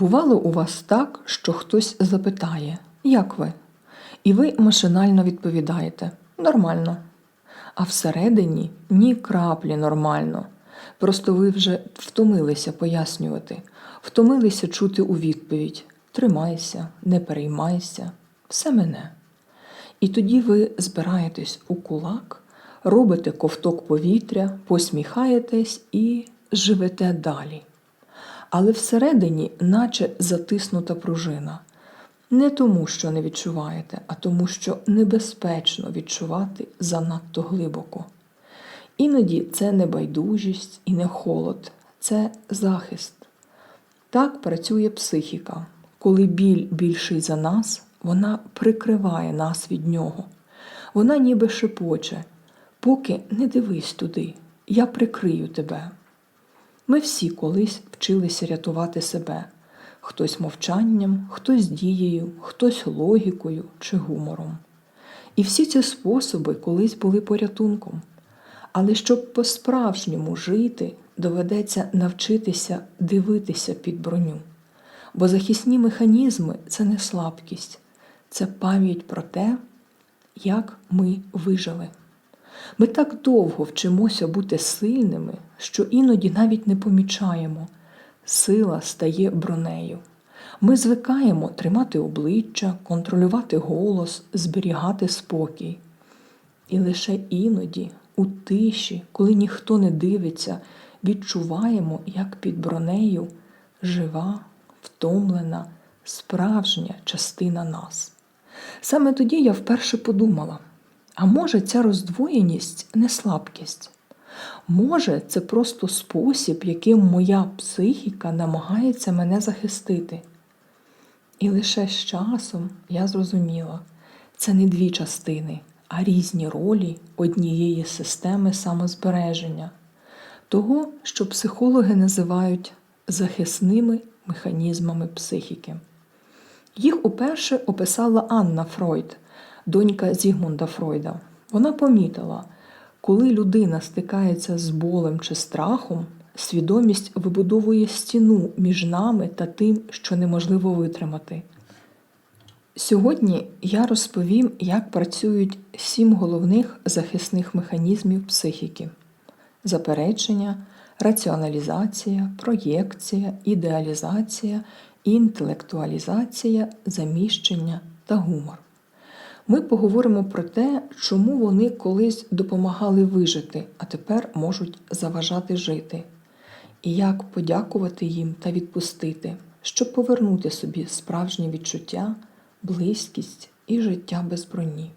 Бувало у вас так, що хтось запитає, як ви? І ви машинально відповідаєте нормально. А всередині ні краплі нормально. Просто ви вже втомилися пояснювати, втомилися чути у відповідь Тримайся, не переймайся, все мене. І тоді ви збираєтесь у кулак, робите ковток повітря, посміхаєтесь і живете далі. Але всередині, наче затиснута пружина. Не тому, що не відчуваєте, а тому, що небезпечно відчувати занадто глибоко. Іноді це не байдужість і не холод, це захист. Так працює психіка. Коли біль більший за нас, вона прикриває нас від нього. Вона ніби шепоче, поки не дивись туди, я прикрию тебе. Ми всі колись вчилися рятувати себе хтось мовчанням, хтось дією, хтось логікою чи гумором. І всі ці способи колись були порятунком. Але щоб по-справжньому жити, доведеться навчитися дивитися під броню. Бо захисні механізми це не слабкість, це пам'ять про те, як ми вижили. Ми так довго вчимося бути сильними, що іноді навіть не помічаємо, сила стає бронею. Ми звикаємо тримати обличчя, контролювати голос, зберігати спокій. І лише іноді, у тиші, коли ніхто не дивиться, відчуваємо, як під бронею жива, втомлена, справжня частина нас. Саме тоді я вперше подумала: а може, ця роздвоєність не слабкість? Може, це просто спосіб, яким моя психіка намагається мене захистити. І лише з часом я зрозуміла, це не дві частини, а різні ролі однієї системи самозбереження, того, що психологи називають захисними механізмами психіки. Їх уперше описала Анна Фройд, донька Зігмунда Фройда. Вона помітила, коли людина стикається з болем чи страхом, свідомість вибудовує стіну між нами та тим, що неможливо витримати. Сьогодні я розповім, як працюють сім головних захисних механізмів психіки: заперечення, раціоналізація, проєкція, ідеалізація, інтелектуалізація, заміщення та гумор. Ми поговоримо про те, чому вони колись допомагали вижити, а тепер можуть заважати жити, і як подякувати їм та відпустити, щоб повернути собі справжні відчуття, близькість і життя без броні.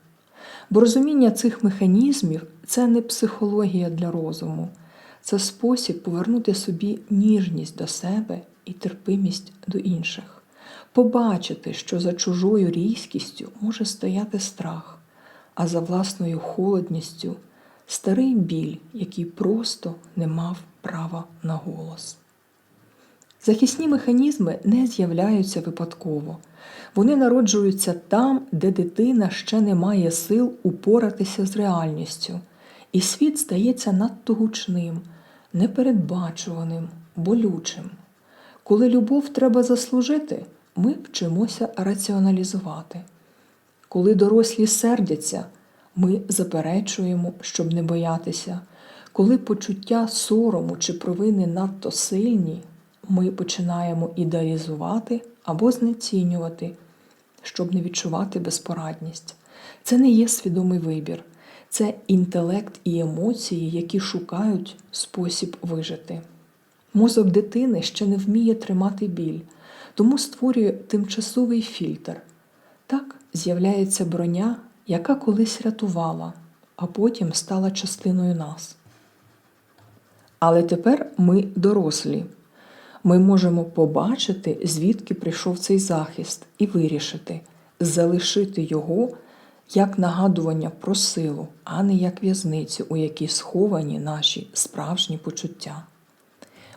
Бо розуміння цих механізмів це не психологія для розуму, це спосіб повернути собі ніжність до себе і терпимість до інших побачити, що за чужою різкістю може стояти страх, а за власною холодністю старий біль, який просто не мав права на голос. Захисні механізми не з'являються випадково. Вони народжуються там, де дитина ще не має сил упоратися з реальністю, і світ стається надто гучним, непередбачуваним, болючим. Коли любов треба заслужити, ми вчимося раціоналізувати. Коли дорослі сердяться, ми заперечуємо, щоб не боятися. Коли почуття сорому чи провини надто сильні, ми починаємо ідеалізувати або знецінювати, щоб не відчувати безпорадність. Це не є свідомий вибір, це інтелект і емоції, які шукають спосіб вижити. Мозок дитини ще не вміє тримати біль тому створює тимчасовий фільтр. Так з'являється броня, яка колись рятувала, а потім стала частиною нас. Але тепер ми дорослі. Ми можемо побачити, звідки прийшов цей захист, і вирішити, залишити його як нагадування про силу, а не як в'язницю, у якій сховані наші справжні почуття.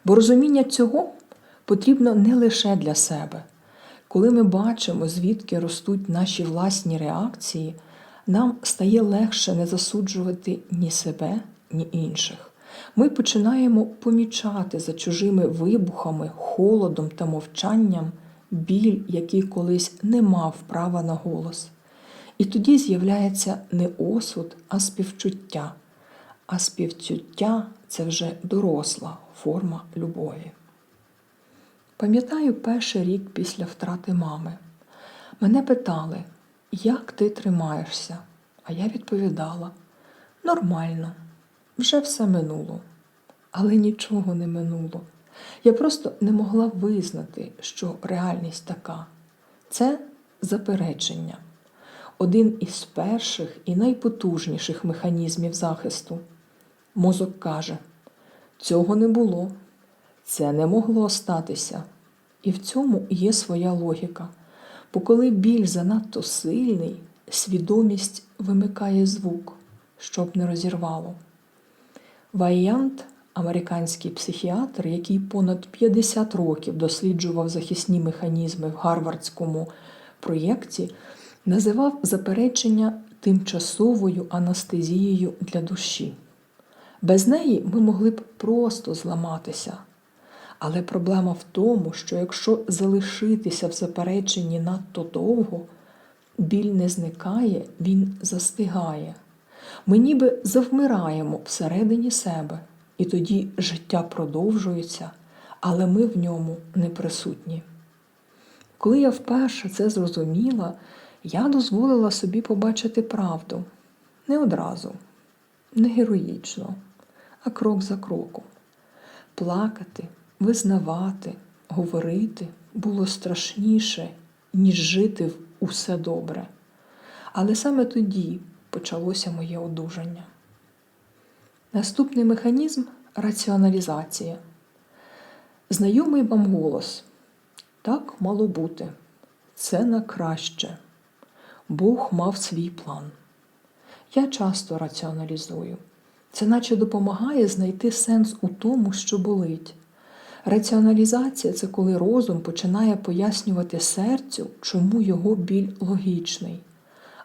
Бо розуміння цього потрібно не лише для себе. Коли ми бачимо, звідки ростуть наші власні реакції, нам стає легше не засуджувати ні себе, ні інших. Ми починаємо помічати за чужими вибухами, холодом та мовчанням біль, який колись не мав права на голос. І тоді з'являється не осуд, а співчуття. А співчуття це вже доросла форма любові. Пам'ятаю перший рік після втрати мами. Мене питали, як ти тримаєшся? А я відповідала: нормально, вже все минуло. Але нічого не минуло. Я просто не могла визнати, що реальність така. Це заперечення, один із перших і найпотужніших механізмів захисту. Мозок каже: цього не було, це не могло статися. І в цьому є своя логіка. Бо коли біль занадто сильний, свідомість вимикає звук, щоб не розірвало. Вайянт, американський психіатр, який понад 50 років досліджував захисні механізми в гарвардському проєкті, називав заперечення тимчасовою анестезією для душі. Без неї ми могли б просто зламатися. Але проблема в тому, що якщо залишитися в запереченні надто довго, біль не зникає, він застигає. Ми ніби завмираємо всередині себе, і тоді життя продовжується, але ми в ньому не присутні. Коли я вперше це зрозуміла, я дозволила собі побачити правду не одразу, не героїчно, а крок за кроком. Плакати, визнавати, говорити було страшніше, ніж жити в усе добре. Але саме тоді почалося моє одужання. Наступний механізм раціоналізація. Знайомий вам голос. Так мало бути. Це на краще. Бог мав свій план. Я часто раціоналізую. Це наче допомагає знайти сенс у тому, що болить. Раціоналізація це коли розум починає пояснювати серцю, чому його біль логічний.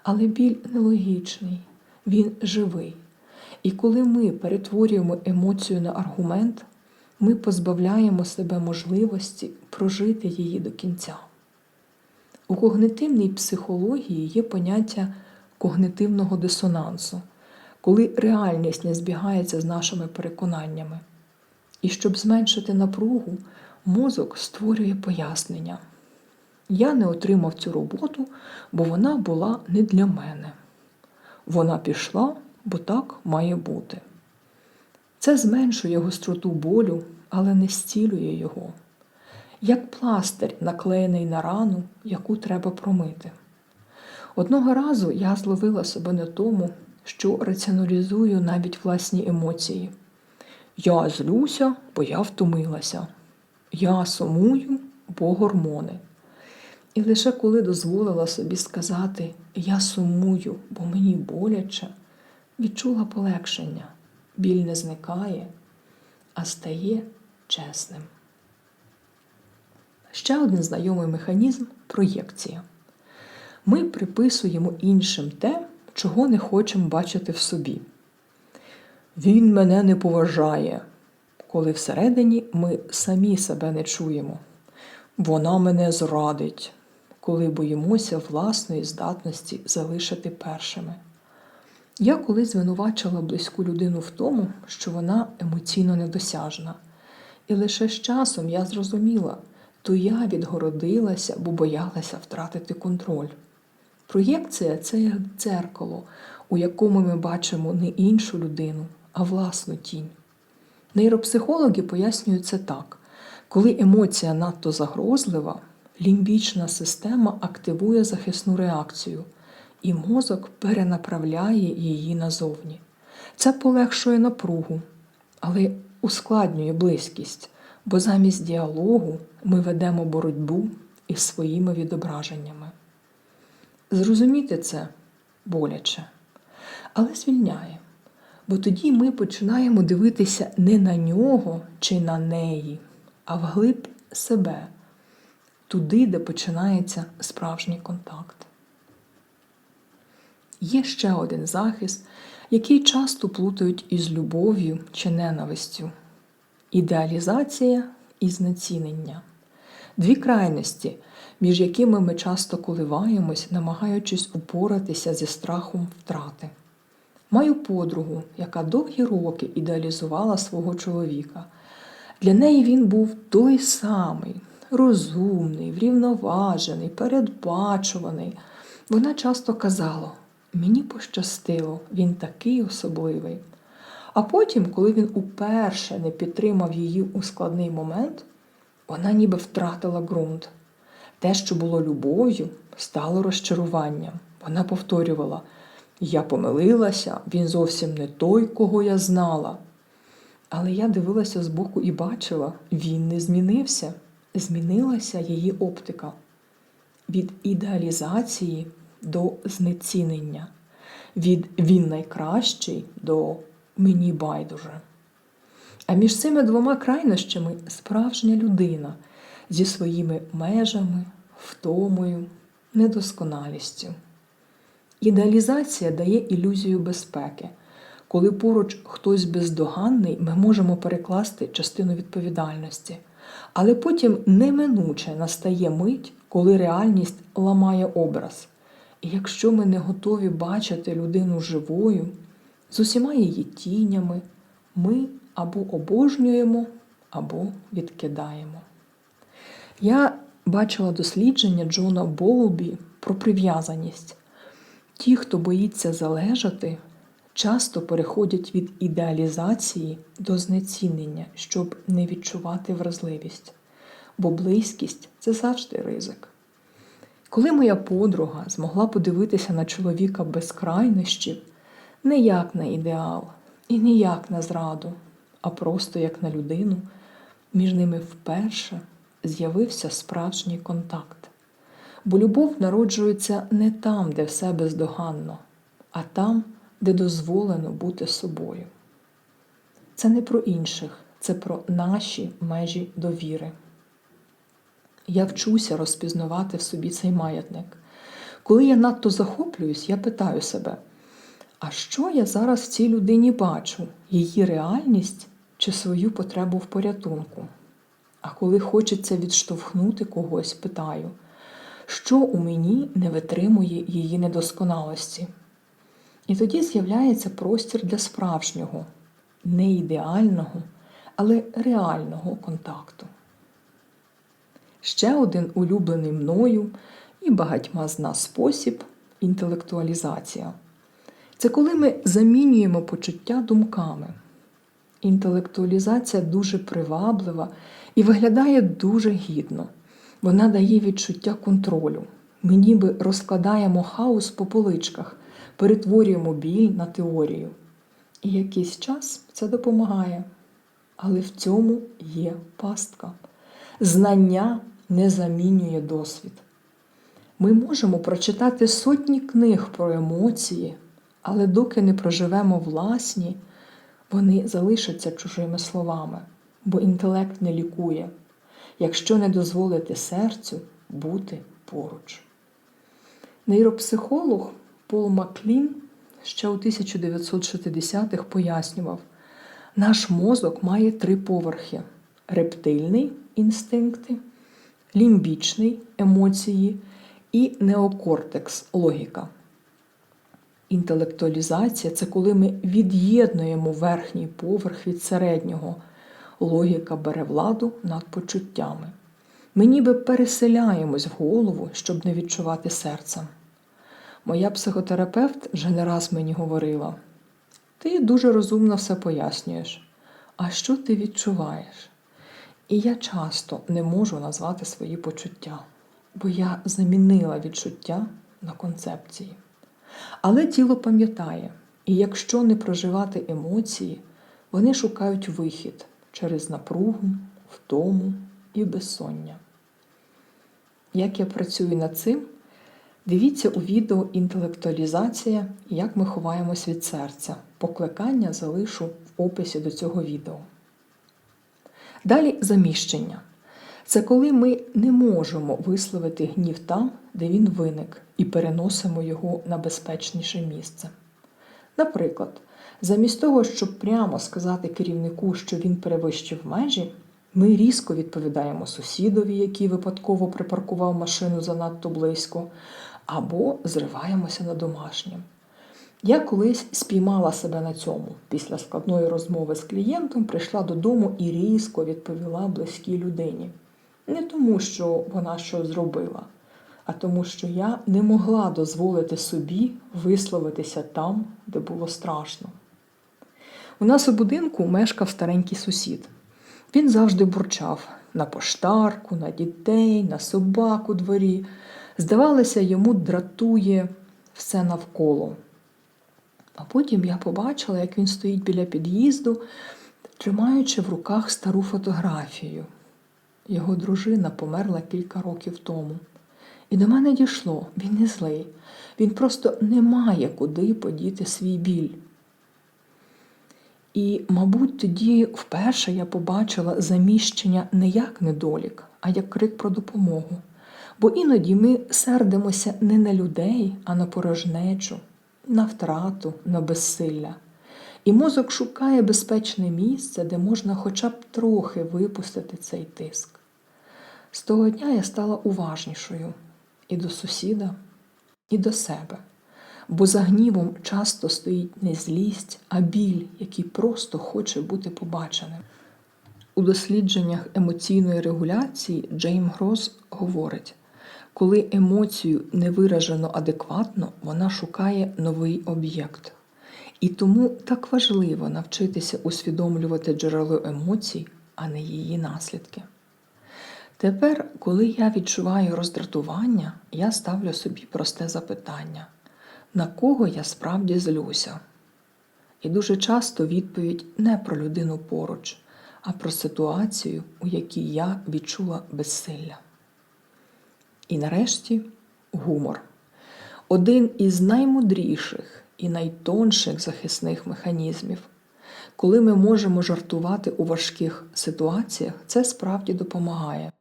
Але біль нелогічний, він живий. І коли ми перетворюємо емоцію на аргумент, ми позбавляємо себе можливості прожити її до кінця. У когнитивній психології є поняття когнитивного дисонансу, коли реальність не збігається з нашими переконаннями. І щоб зменшити напругу, мозок створює пояснення. Я не отримав цю роботу, бо вона була не для мене. Вона пішла, бо так має бути. Це зменшує гостроту болю, але не зцілює його, як пластир, наклеєний на рану, яку треба промити. Одного разу я зловила себе на тому, що раціоналізую навіть власні емоції. Я злюся, бо я втомилася. Я сумую, бо гормони. І лише коли дозволила собі сказати Я сумую, бо мені боляче, відчула полегшення. Біль не зникає, а стає чесним. Ще один знайомий механізм проєкція. Ми приписуємо іншим те, чого не хочемо бачити в собі. Він мене не поважає, коли всередині ми самі себе не чуємо. Вона мене зрадить, коли боїмося власної здатності залишити першими. Я колись звинувачила близьку людину в тому, що вона емоційно недосяжна. І лише з часом я зрозуміла, то я відгородилася, бо боялася втратити контроль. Проєкція це як дзеркало, у якому ми бачимо не іншу людину, а власну тінь. Нейропсихологи пояснюють це так: коли емоція надто загрозлива, лімбічна система активує захисну реакцію, і мозок перенаправляє її назовні. Це полегшує напругу, але ускладнює близькість, бо замість діалогу ми ведемо боротьбу із своїми відображеннями. Зрозуміти це боляче, але звільняє. Бо тоді ми починаємо дивитися не на нього чи на неї, а вглиб себе, туди, де починається справжній контакт. Є ще один захист, який часто плутають із любов'ю чи ненавистю ідеалізація і знецінення. Дві крайності, між якими ми часто коливаємось, намагаючись упоратися зі страхом втрати. Маю подругу, яка довгі роки ідеалізувала свого чоловіка. Для неї він був той самий, розумний, врівноважений, передбачуваний. Вона часто казала: мені пощастило, він такий особливий. А потім, коли він уперше не підтримав її у складний момент, вона ніби втратила ґрунт. Те, що було любов'ю, стало розчаруванням. Вона повторювала: Я помилилася, він зовсім не той, кого я знала. Але я дивилася збоку і бачила, він не змінився. Змінилася її оптика від ідеалізації до знецінення, від він найкращий до мені байдуже. А між цими двома крайнощами справжня людина зі своїми межами, втомою, недосконалістю. Ідеалізація дає ілюзію безпеки. Коли поруч хтось бездоганний, ми можемо перекласти частину відповідальності. Але потім неминуче настає мить, коли реальність ламає образ. І якщо ми не готові бачити людину живою, з усіма її тінями, ми або обожнюємо, або відкидаємо. Я бачила дослідження Джона Болубі про прив'язаність. Ті, хто боїться залежати, часто переходять від ідеалізації до знецінення, щоб не відчувати вразливість, бо близькість це завжди ризик. Коли моя подруга змогла подивитися на чоловіка без крайнощів, не як на ідеал і не як на зраду, а просто як на людину, між ними вперше з'явився справжній контакт. Бо любов народжується не там, де все бездоганно, а там, де дозволено бути собою. Це не про інших, це про наші межі довіри. Я вчуся розпізнавати в собі цей маятник. Коли я надто захоплююсь, я питаю себе, а що я зараз в цій людині бачу? Її реальність чи свою потребу в порятунку? А коли хочеться відштовхнути когось, питаю, що у мені не витримує її недосконалості? І тоді з'являється простір для справжнього, не ідеального, але реального контакту. Ще один улюблений мною і багатьма з нас спосіб інтелектуалізація. Це коли ми замінюємо почуття думками. Інтелектуалізація дуже приваблива і виглядає дуже гідно. Вона дає відчуття контролю. Ми ніби розкладаємо хаос по поличках, перетворюємо біль на теорію. І якийсь час це допомагає. Але в цьому є пастка. Знання не замінює досвід. Ми можемо прочитати сотні книг про емоції, але доки не проживемо власні, вони залишаться чужими словами, бо інтелект не лікує, якщо не дозволити серцю бути поруч. Нейропсихолог Пол Маклін ще у 1960-х пояснював, наш мозок має три поверхи: рептильний інстинкти, лімбічний емоції і неокортекс логіка. Інтелектуалізація це коли ми від'єднуємо верхній поверх від середнього. Логіка бере владу над почуттями. Ми ніби переселяємось в голову, щоб не відчувати серцем. Моя психотерапевт вже не раз мені говорила: ти дуже розумно все пояснюєш. А що ти відчуваєш? І я часто не можу назвати свої почуття, бо я замінила відчуття на концепції. Але тіло пам'ятає, і якщо не проживати емоції, вони шукають вихід через напругу, втому і безсоння. Як я працюю над цим, дивіться у відео інтелектуалізація, як ми ховаємось від серця. Покликання залишу в описі до цього відео. Далі заміщення. Це коли ми не можемо висловити гнів там, де він виник, і переносимо його на безпечніше місце. Наприклад, замість того, щоб прямо сказати керівнику, що він перевищив межі, ми різко відповідаємо сусідові, який випадково припаркував машину занадто близько, або зриваємося на домашнім. Я колись спіймала себе на цьому. Після складної розмови з клієнтом прийшла додому і різко відповіла близькій людині. Не тому, що вона щось зробила, а тому, що я не могла дозволити собі висловитися там, де було страшно. У нас у будинку мешкав старенький сусід. Він завжди бурчав на поштарку, на дітей, на собак у дворі. Здавалося, йому дратує все навколо. А потім я побачила, як він стоїть біля під'їзду, тримаючи в руках стару фотографію. Його дружина померла кілька років тому. І до мене дійшло, він не злий. Він просто не має куди подіти свій біль. І, мабуть, тоді вперше я побачила заміщення не як недолік, а як крик про допомогу. Бо іноді ми сердимося не на людей, а на порожнечу, на втрату, на безсилля. І мозок шукає безпечне місце, де можна хоча б трохи випустити цей тиск. З того дня я стала уважнішою і до сусіда, і до себе. Бо за гнівом часто стоїть не злість, а біль, який просто хоче бути побаченим. У дослідженнях емоційної регуляції Джейм Грос говорить, коли емоцію не виражено адекватно, вона шукає новий об'єкт. І тому так важливо навчитися усвідомлювати джерело емоцій, а не її наслідки. Тепер, коли я відчуваю роздратування, я ставлю собі просте запитання, на кого я справді злюся? І дуже часто відповідь не про людину поруч, а про ситуацію, у якій я відчула безсилля. І нарешті гумор один із наймудріших і найтонших захисних механізмів. Коли ми можемо жартувати у важких ситуаціях, це справді допомагає.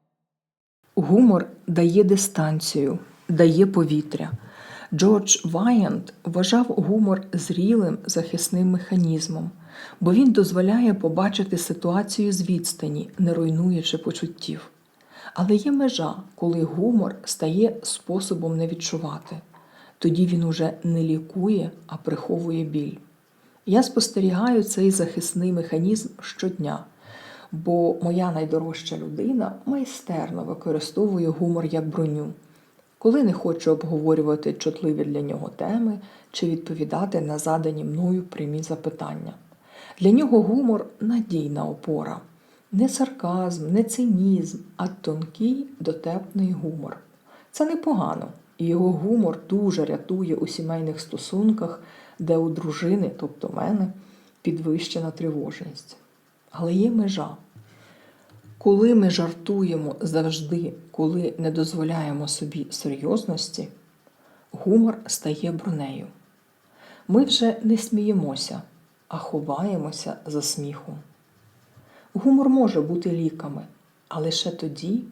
Гумор дає дистанцію, дає повітря. Джордж Вайант вважав гумор зрілим захисним механізмом, бо він дозволяє побачити ситуацію з відстані, не руйнуючи почуттів. Але є межа, коли гумор стає способом не відчувати. Тоді він уже не лікує, а приховує біль. Я спостерігаю цей захисний механізм щодня, бо моя найдорожча людина майстерно використовує гумор як броню, коли не хоче обговорювати чутливі для нього теми чи відповідати на задані мною прямі запитання. Для нього гумор надійна опора, не сарказм, не цинізм, а тонкий дотепний гумор. Це непогано, і його гумор дуже рятує у сімейних стосунках, де у дружини, тобто мене, підвищена тривожність. Але є межа. Коли ми жартуємо завжди, коли не дозволяємо собі серйозності, гумор стає бронею. Ми вже не сміємося, а ховаємося за сміхом. Гумор може бути ліками, а лише тоді,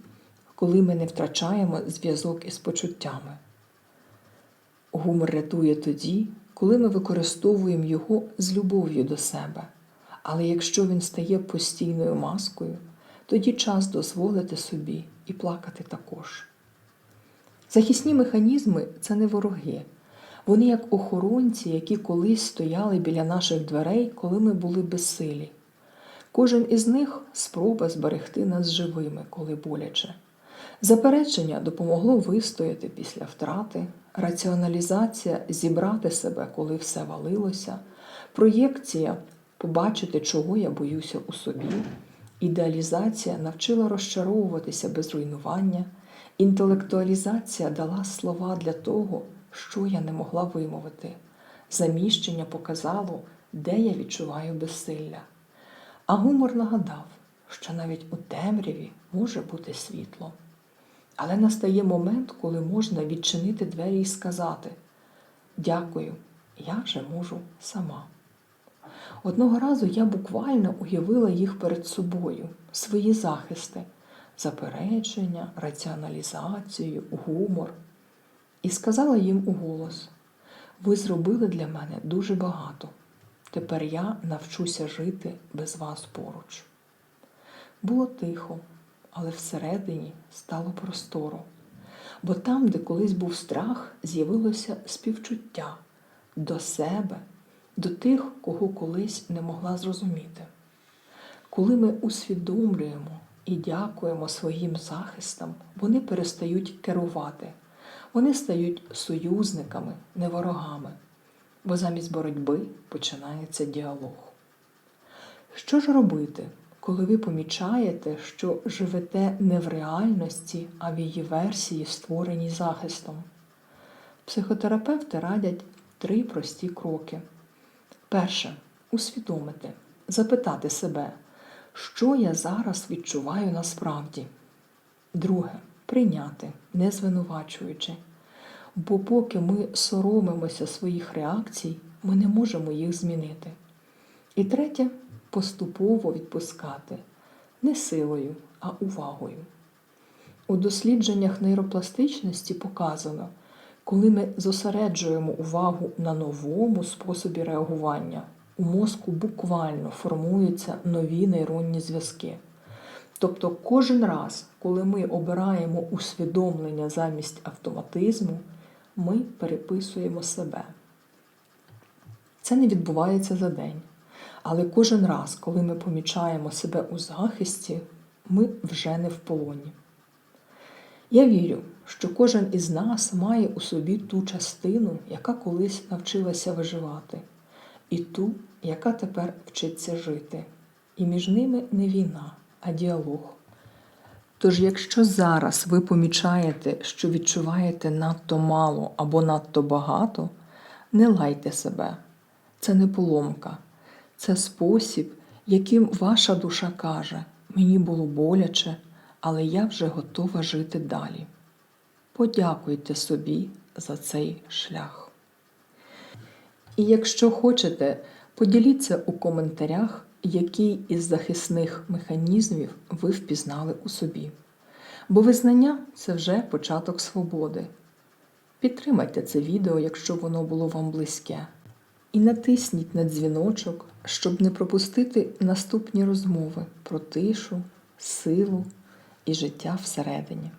коли ми не втрачаємо зв'язок із почуттями. Гумор рятує тоді, коли ми використовуємо його з любов'ю до себе. Але якщо він стає постійною маскою, тоді час дозволити собі і плакати також. Захисні механізми це не вороги. Вони як охоронці, які колись стояли біля наших дверей, коли ми були безсилі. Кожен із них спроба зберегти нас живими, коли боляче. Заперечення допомогло вистояти після втрати, раціоналізація зібрати себе, коли все валилося, проєкція побачити, чого я боюся у собі, ідеалізація навчила розчаровуватися без руйнування, інтелектуалізація дала слова для того, що я не могла вимовити. Заміщення показало, де я відчуваю безсилля. А гумор нагадав, що навіть у темряві може бути світло. Але настає момент, коли можна відчинити двері і сказати Дякую, я вже можу сама. Одного разу я буквально уявила їх перед собою, свої захисти, заперечення, раціоналізацію, гумор. І сказала їм у голос: Ви зробили для мене дуже багато. Тепер я навчуся жити без вас поруч. Було тихо, але всередині стало просторо. Бо там, де колись був страх, з'явилося співчуття до себе, до тих, кого колись не могла зрозуміти. Коли ми усвідомлюємо і дякуємо своїм захистам, вони перестають керувати, вони стають союзниками, не ворогами, бо замість боротьби починається діалог. Що ж робити, коли ви помічаєте, що живете не в реальності, а в її версії, створеній захистом? Психотерапевти радять три прості кроки. Перше усвідомити, запитати себе, що я зараз відчуваю насправді. Друге прийняти, не звинувачуючи. Бо поки ми соромимося своїх реакцій, ми не можемо їх змінити. І третє поступово відпускати не силою, а увагою. У дослідженнях нейропластичності показано, коли ми зосереджуємо увагу на новому способі реагування, у мозку буквально формуються нові нейронні зв'язки. Тобто кожен раз, коли ми обираємо усвідомлення замість автоматизму, ми переписуємо себе. Це не відбувається за день. Але кожен раз, коли ми помічаємо себе у захисті, ми вже не в полоні. Я вірю, що кожен із нас має у собі ту частину, яка колись навчилася виживати, і ту, яка тепер вчиться жити. І між ними не війна, а діалог. Тож, якщо зараз ви помічаєте, що відчуваєте надто мало або надто багато, не лайте себе. Це не поломка, це спосіб, яким ваша душа каже: мені було боляче, але я вже готова жити далі. Подякуйте собі за цей шлях. І якщо хочете, поділіться у коментарях, який із захисних механізмів ви впізнали у собі. Бо визнання це вже початок свободи. Підтримайте це відео, якщо воно було вам близьке. І натисніть на дзвіночок, щоб не пропустити наступні розмови про тишу, силу і життя всередині.